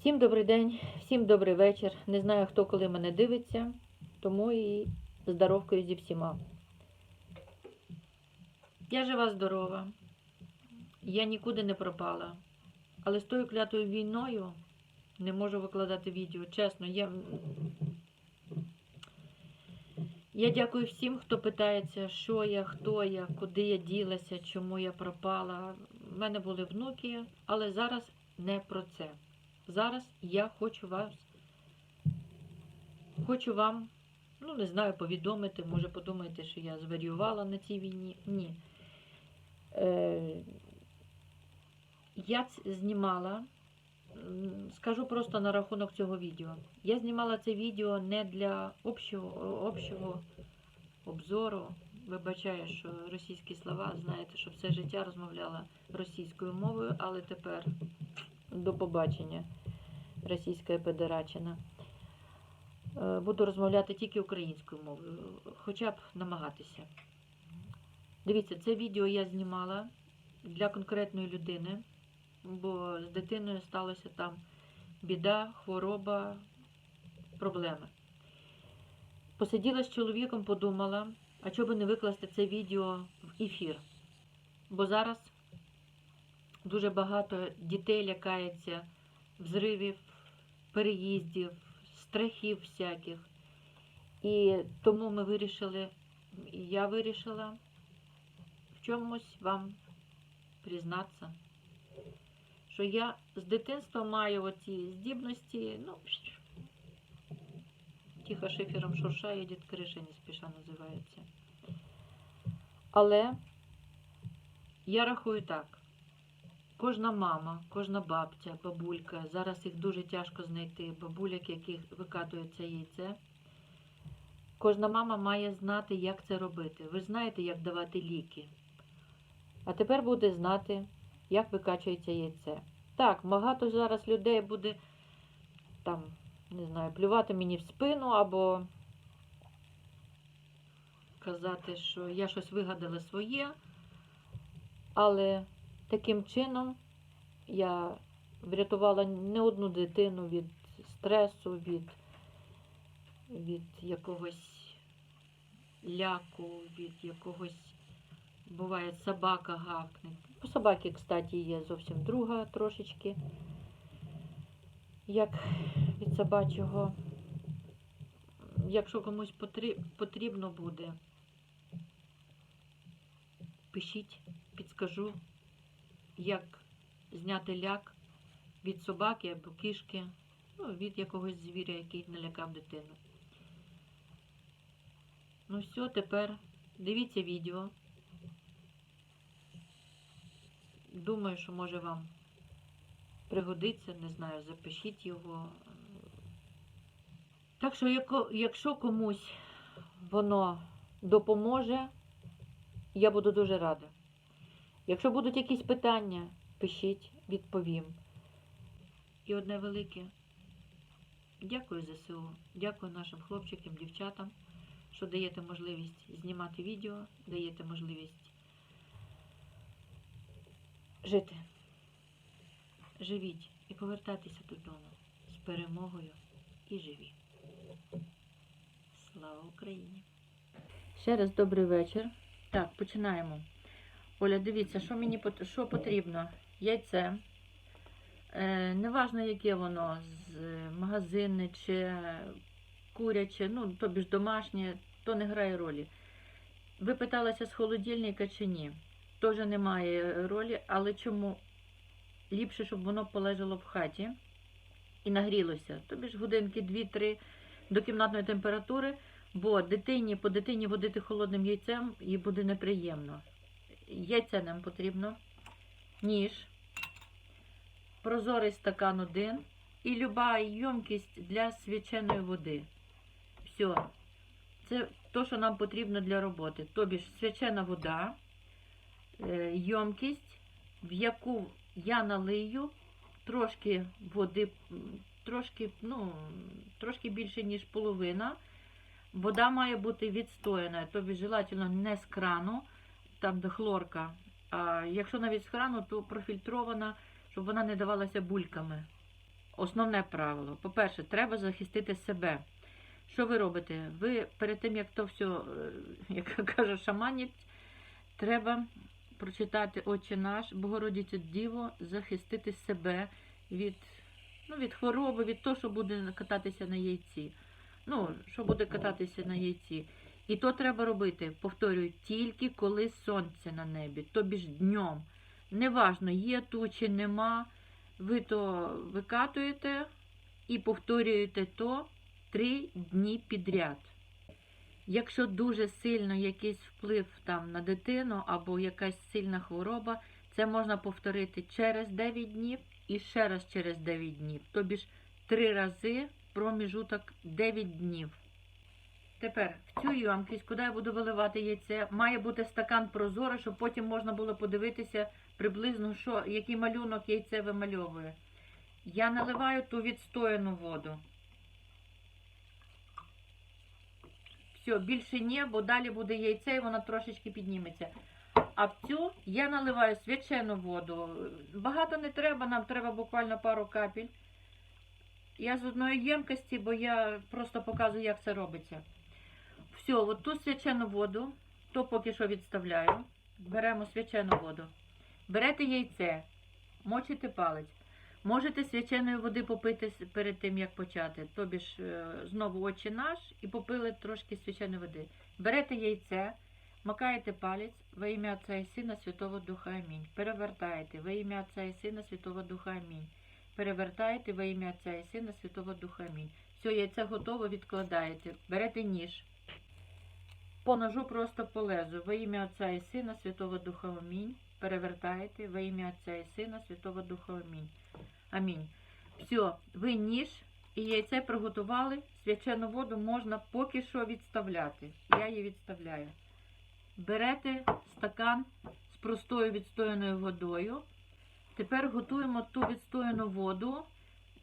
Всім добрий день, всім добрий вечір. Не знаю, хто коли мене дивиться, тому і здоровкою зі всіма. Я жива, здорова. Я нікуди не пропала. Але з тою клятою війною не можу викладати відео. Чесно, я. Я дякую всім, хто питається, що я, хто я, куди я ділася, чому я пропала. У мене були внуки, але зараз не про це. Зараз я хочу вас, хочу вам, ну не знаю, повідомити, може подумаєте, що я зварювала на цій війні. Ні. Е, я знімала, скажу просто на рахунок цього відео. Я знімала це відео не для общого, общого обзору. Вибачаю, що російські слова, знаєте, що все життя розмовляла російською мовою, але тепер до побачення, Російська Федерачина. Е, Буду розмовляти тільки українською мовою, хоча б намагатися. Дивіться, це відео я знімала для конкретної людини, бо з дитиною сталося там біда, хвороба, проблеми. Посиділа з чоловіком, подумала, а чого би не викласти це відео в ефір. Бо зараз дуже багато дітей лякається взривів, переїздів, страхів всяких. І тому ми вирішили, і я вирішила в чомусь вам признатися, що я з дитинства маю оці здібності, ну, тихо шифером шуршає, дід криша не спіша називається. Але я рахую так. Кожна мама, кожна бабця, бабулька, зараз їх дуже тяжко знайти, бабуляк, яких викатується яйце. Кожна мама має знати, як це робити. Ви знаєте, як давати ліки. А тепер буде знати, як викачується яйце. Так, багато зараз людей буде там, не знаю, плювати мені в спину або казати, що я щось вигадала своє, але таким чином я врятувала не одну дитину від стресу, від, від якогось ляку, від якогось, буває, собака гавкне. По собаки, кстати, є зовсім друга трошечки, як від собачого. Якщо комусь потрібно буде, пишіть, підскажу, як зняти ляк від собаки або кішки, ну, від якогось звіря, який налякав дитину. Ну все, тепер дивіться відео. Думаю, що може вам пригодиться, не знаю, запишіть його. Так що, якщо комусь воно допоможе, я буду дуже рада. Якщо будуть якісь питання, пишіть, відповім. І одне велике. Дякую ЗСУ, дякую нашим хлопчикам, дівчатам, що даєте можливість знімати відео, даєте можливість жити. Живіть і повертайтеся додому з перемогою і живі. Слава Україні! Ще раз добрий вечір. Так, починаємо. Оля, дивіться, що мені що потрібно? Яйце. Е, неважно, яке воно, з е, магазинне чи куряче, ну, тобі ж домашнє, то не грає ролі. Ви питалися з холодильника чи ні? Теж немає ролі, але чому ліпше, щоб воно полежало в хаті і нагрілося. Тобі ж годинки 2-3 до кімнатної температури, бо дитині по дитині водити холодним яйцем їй буде неприємно. Яйце нам потрібно, ніж, прозорий стакан один і люба ємкість для свяченої води. Все. Це те, що нам потрібно для роботи. Тобі ж свячена вода, е, ємкість, в яку я налию трошки води, трошки, ну, трошки більше, ніж половина. Вода має бути відстояна, тобі желательно не з крану, там де хлорка. А якщо навіть з крану, то профільтрована, щоб вона не давалася бульками. основне правило. По-перше, треба захистити себе. Що ви робите? Ви перед тим, як то все, як каже, шаманять, треба прочитати Отче наш, Богородицю Діво, захистити себе від, ну, від хвороби, від того, що буде кататися на яйці. Ну, що буде кататися на яйці. І то треба робити, повторюю, тільки коли сонце на небі, тобі ж днем. Неважно, є тучі, нема. Ви то викатуєте і повторюєте то три дні підряд. Якщо дуже сильно якийсь вплив там на дитину або якась сильна хвороба, це можна повторити через 9 днів і ще раз через 9 днів. Тобі ж три рази проміжуток 9 днів. Тепер в цю ємкість, куди я буду виливати яйце, має бути стакан прозорий, щоб потім можна було подивитися приблизно, що, який малюнок яйце вимальовує. Я наливаю ту відстояну воду. Все, більше ні, бо далі буде яйце і воно трошечки підніметься. А в цю я наливаю свячену воду. Багато не треба, нам треба буквально пару капель. Я з одної ємкості, бо я просто показую, як це робиться. Все, от ту свячену воду, то поки що відставляю. Беремо свячену воду. Берете яйце, мочите палець. Можете свяченої води попити перед тим, як почати. Тобі ж е, знову очі наш і попили трошки свяченої води. Берете яйце, макаєте палець во ім'я Отця і Сина Святого Духа Амінь. Перевертаєте во ім'я Отця і Сина Святого Духа Амінь. Перевертаєте во ім'я Отця і Сина Святого Духа Амінь. Все, яйце готово, відкладаєте. Берете ніж. По ножу просто по лезу. Во ім'я Отця і Сина Святого Духа Амінь. Перевертаєте во ім'я Отця і Сина Святого Духа Амінь. Амінь. Все, ви ніж і яйце приготували. Свячену воду можна поки що відставляти. Я її відставляю. Берете стакан з простою відстояною водою. Тепер готуємо ту відстояну воду,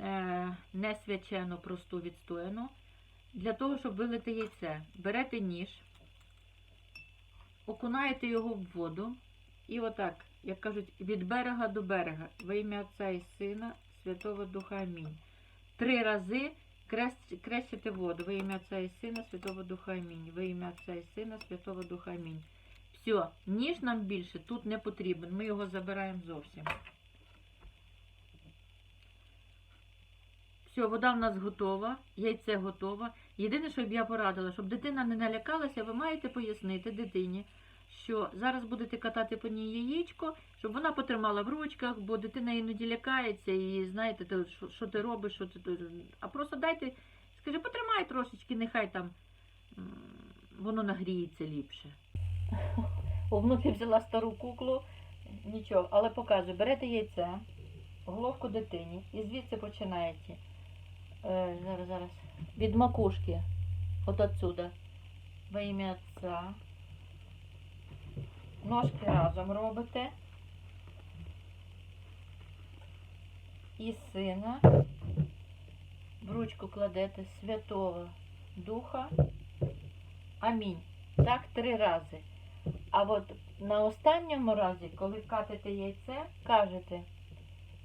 е, не свячену, просту відстояну, для того, щоб вилити яйце. Берете ніж, окунаєте його в воду і отак, як кажуть, від берега до берега, во ім'я Отця і Сина, Святого Духа Амінь. Три рази крестите воду во ім'я Отця і Сина, Святого Духа Амінь. Во ім'я Отця і Сина, Святого Духа Амінь. Все, ніж нам більше тут не потрібен. Ми його забираємо зовсім. Все, вода в нас готова, яйце готове. Єдине, що б я порадила, щоб дитина не налякалася, ви маєте пояснити дитині, що зараз будете катати по ній яєчко, щоб вона потримала в ручках, бо дитина іноді лякається і знаєте, ти, що, що ти робиш, що ти, а просто дайте, скажи, потримай трошечки, нехай там воно нагріється ліпше. Внуки взяла стару куклу, нічого, але показую, берете яйце, головку дитині і звідси починаєте. Е, зараз, зараз. Від макушки. От отсюда. Во ім'я Отця. Ножки разом робите. І сина. В ручку кладете Святого Духа. Амінь. Так три рази. А от на останньому разі, коли катите яйце, кажете,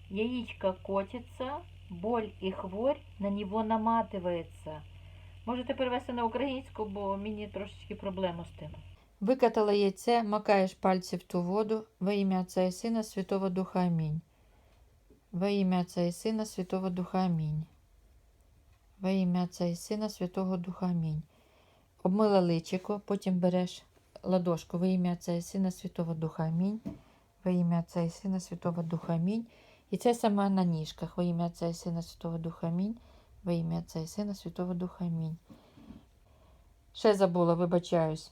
яичко котиться, боль і хворь на нього наматується. Можете перевести на українську, бо мені трошечки проблема з тим. Викатала яйце, макаєш пальці в ту воду, во ім'я Отця і Сина, Святого Духа Амінь. Во ім'я Отця і Сина, Святого Духа Амінь. Во ім'я Отця і Сина, Святого Духа Амінь. Обмила личико, потім береш ладошку во ім'я Отця і Сина, Святого Духа Амінь. Во ім'я Отця і Сина, Святого Духа Амінь. І це саме на ніжках. Во ім'я Отця і Сина, Святого Духа Амінь. Во ім'я Отця і Сина, Святого Духа Амінь. Ще забула, вибачаюсь.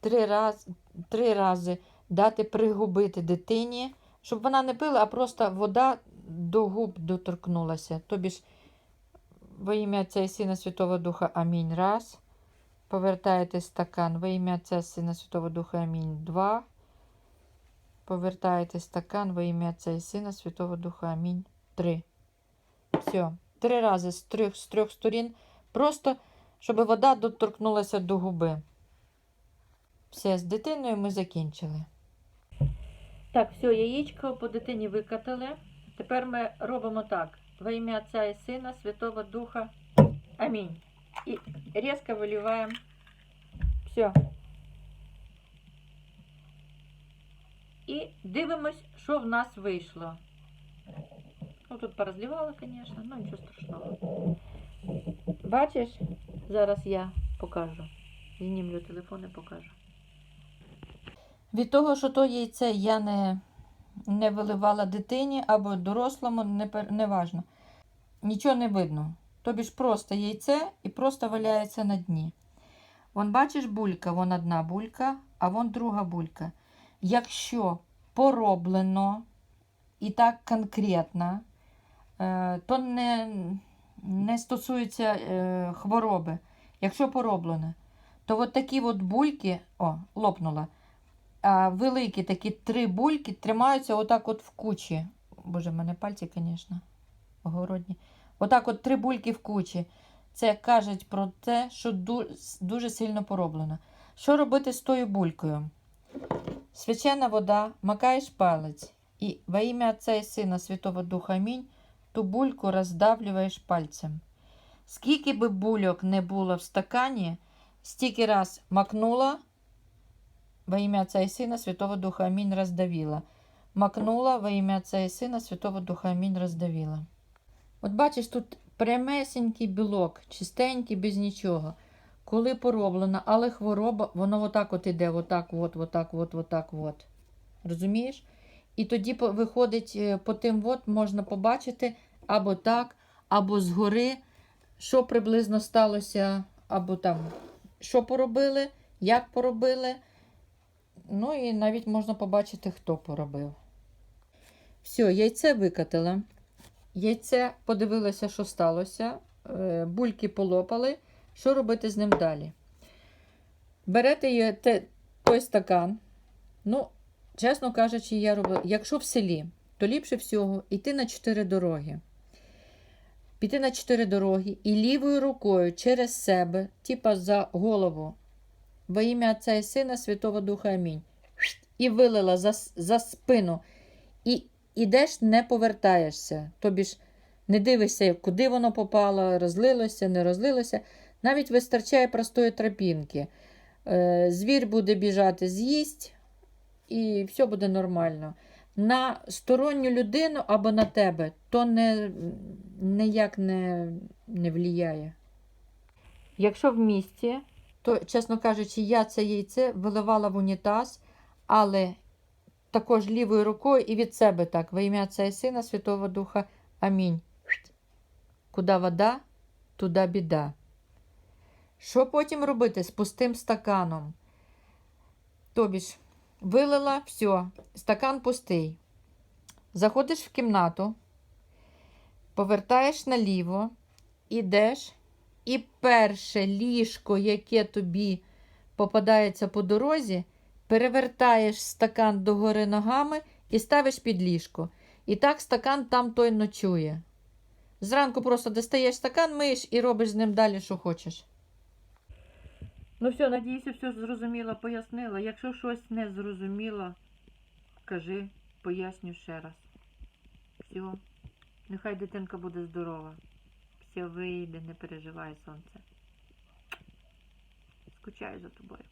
Три, раз, три рази дати пригубити дитині, щоб вона не пила, а просто вода до губ доторкнулася. Тобі ж во ім'я Отця і Сина Святого Духа Амінь. Раз. Повертаєте стакан во ім'я Отця Сина Святого Духа Амінь. Два. Повертаєте стакан во ім'я Отця і Сина Святого Духа Амінь. Три. Все. Три рази з трьох, з трьох сторін. Просто, щоб вода доторкнулася до губи. Все, з дитиною ми закінчили. Так, все, яєчко по дитині викатали. Тепер ми робимо так. во имя Отца и Сына, Святого Духа. Аминь. И резко выливаем. Все. І дивимось, що в нас вийшло. Ну, тут порозливала, звісно, ну нічого страшного. Бачиш? Зараз я покажу. Знімлю телефон і покажу. Від того, що то яйце я не, не виливала дитині або дорослому, не, не важно. Нічого не видно. Тобі ж просто яйце і просто валяється на дні. Вон бачиш булька, вон одна булька, а вон друга булька. Якщо пороблено і так конкретно, е, то не, не стосується е, хвороби. Якщо пороблено, то от такі от бульки, о, лопнула. Великі такі три бульки тримаються отак от в кучі. Боже, в мене пальці, звісно, огородні. Отак от три бульки в кучі. Це кажуть про те, що дуже сильно пороблено. Що робити з тою булькою? Свячена вода, макаєш палець, і во ім'я Отця і Сина Святого Духа Амінь, ту бульку роздавлюєш пальцем. Скільки би бульок не було в стакані, стільки раз макнула, во ім'я Отця і Сина Святого Духа Амінь роздавила. Макнула во ім'я Отця і Сина Святого Духа Амінь роздавила. От бачиш, тут прямесенький білок, чистенький, без нічого. Коли пороблено, але хвороба, воно отак от іде, отак, от, отак, от, отак, от. Розумієш? І тоді виходить е, по тим от можна побачити або так, або згори, що приблизно сталося, або там, що поробили, як поробили. Ну і навіть можна побачити, хто поробив. Все, яйце викатила. Яйце подивилася, що сталося. е, Бульки полопали. Що робити з ним далі? Берете те- той стакан. Ну, чесно кажучи, я робила. Якщо в селі, то ліпше всього йти на чотири дороги. Піти на чотири дороги і лівою рукою через себе, типа за голову, во ім'я Отця і Сина Святого Духа Амінь. І вилила за, за спину. І ідеш, не повертаєшся. Тобі ж не дивишся, куди воно попало, розлилося, не розлилося. Навіть вистачає простої тропінки. Е, Звір буде біжати, з'їсть, і все буде нормально. На сторонню людину або на тебе то не, ніяк не, не влияє. Якщо в місті, то, чесно кажучи, я це яйце виливала в унітаз, але також лівою рукою і від себе так, во ім'я Отця і Сина Святого Духа. Амінь. Куди вода, туди біда. Що потім робити з пустим стаканом? Тобі ж, вилила, все, стакан пустий. Заходиш в кімнату, повертаєш наліво, ідеш, і перше ліжко, яке тобі попадається по дорозі, перевертаєш стакан догори ногами і ставиш під ліжко. І так стакан там той ночує. Зранку просто достаєш стакан, миєш і робиш з ним далі, що хочеш. Ну все, надіюся, все зрозуміла, пояснила. Якщо щось не зрозуміла, кажи, поясню ще раз. Все, нехай дитинка буде здорова. Все вийде, не переживай сонце. Скучаю за тобою.